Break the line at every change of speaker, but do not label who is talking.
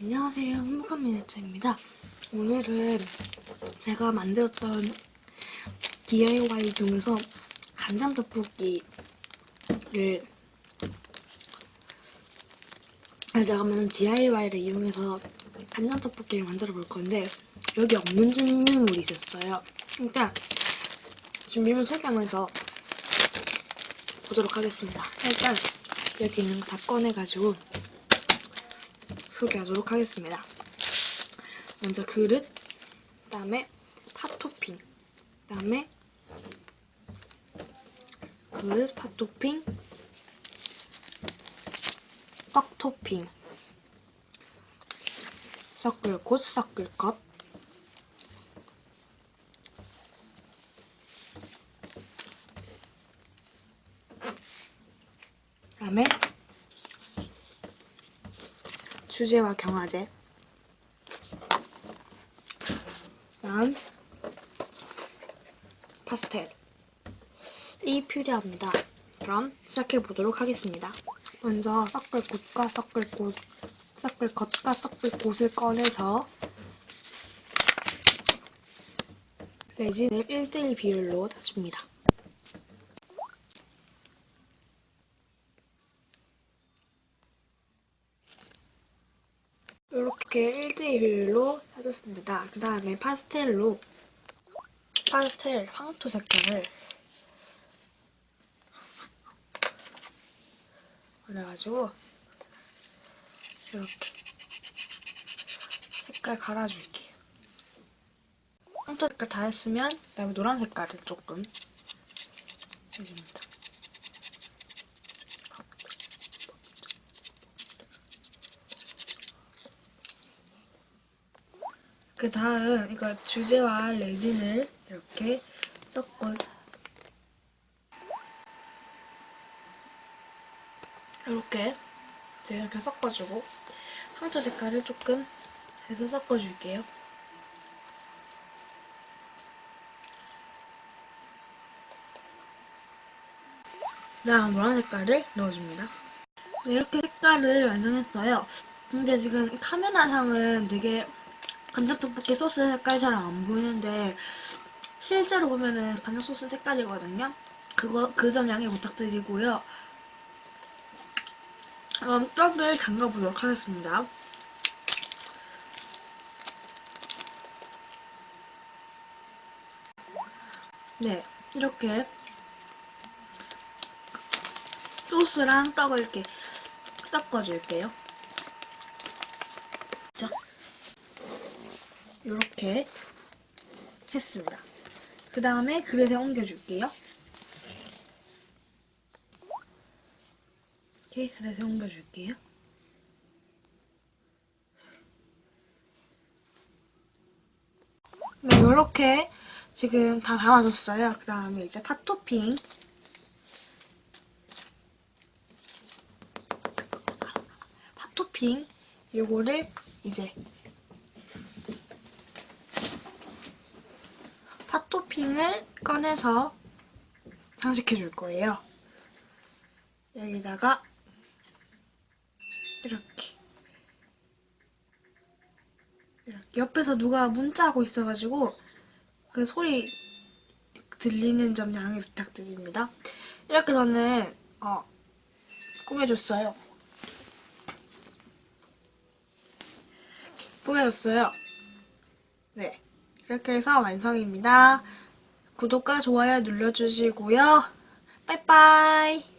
안녕하세요. 행복한 미네처입니다. 오늘은 제가 만들었던 DIY 중에서 간장 떡볶이를 제가 만든 DIY를 이용해서 간장 떡볶이를 만들어 볼 건데 여기 없는 준비물이 있었어요. 그러니까 준비물 소개하면서 보도록 하겠습니다. 일단 여기 있는 거 다 꺼내가지고 소개하도록 하겠습니다. 먼저 그릇, 그 다음에 팥토핑, 그 다음에 그릇, 팥토핑, 떡토핑, 섞을 곳, 섞을 것, 그 다음에 주제와 경화제 다음 파스텔이 필요합니다. 그럼 시작해 보도록 하겠습니다. 먼저 섞을 곳과 섞을 곳, 섞을 것과 섞을 곳을 꺼내서 레진을 1대1 비율로 다줍니다. 이렇게 1대1 비율로 해줬습니다. 그 다음에 파스텔로 파스텔 황토 색깔을 그래가지고 이렇게 색깔 갈아줄게요. 황토 색깔 다 했으면 그 다음에 노란 색깔을 조금 해줍니다. 그 다음 이거 주제와 레진을 이렇게 섞어 이렇게 이렇게 섞어주고 황토 색깔을 조금 해서 섞어줄게요. 다음 노란 색깔을 넣어줍니다. 네, 이렇게 색깔을 완성했어요. 근데 지금 카메라상은 되게 간장떡볶이 소스 색깔이 잘 안 보이는데 실제로 보면은 간장 소스 색깔이거든요. 그거 그 점 양해 부탁드리고요. 그럼 떡을 담가보도록 하겠습니다. 네, 이렇게 소스랑 떡을 이렇게 섞어줄게요. 자, 이렇게 했습니다. 그 다음에 그릇에 옮겨줄게요. 이렇게 그릇에 옮겨줄게요. 네, 이렇게 지금 다 담아줬어요. 그 다음에 이제 팥토핑 팥토핑 요거를 이제 팥토핑을 꺼내서 장식해 줄 거예요. 여기다가 이렇게 이렇게 옆에서 누가 문자하고 있어가지고 그 소리 들리는 점 양해 부탁드립니다. 이렇게 저는 어, 꾸며줬어요. 꾸며줬어요. 네. 이렇게 해서 완성입니다. 구독과 좋아요 눌러주시고요. 빠이빠이.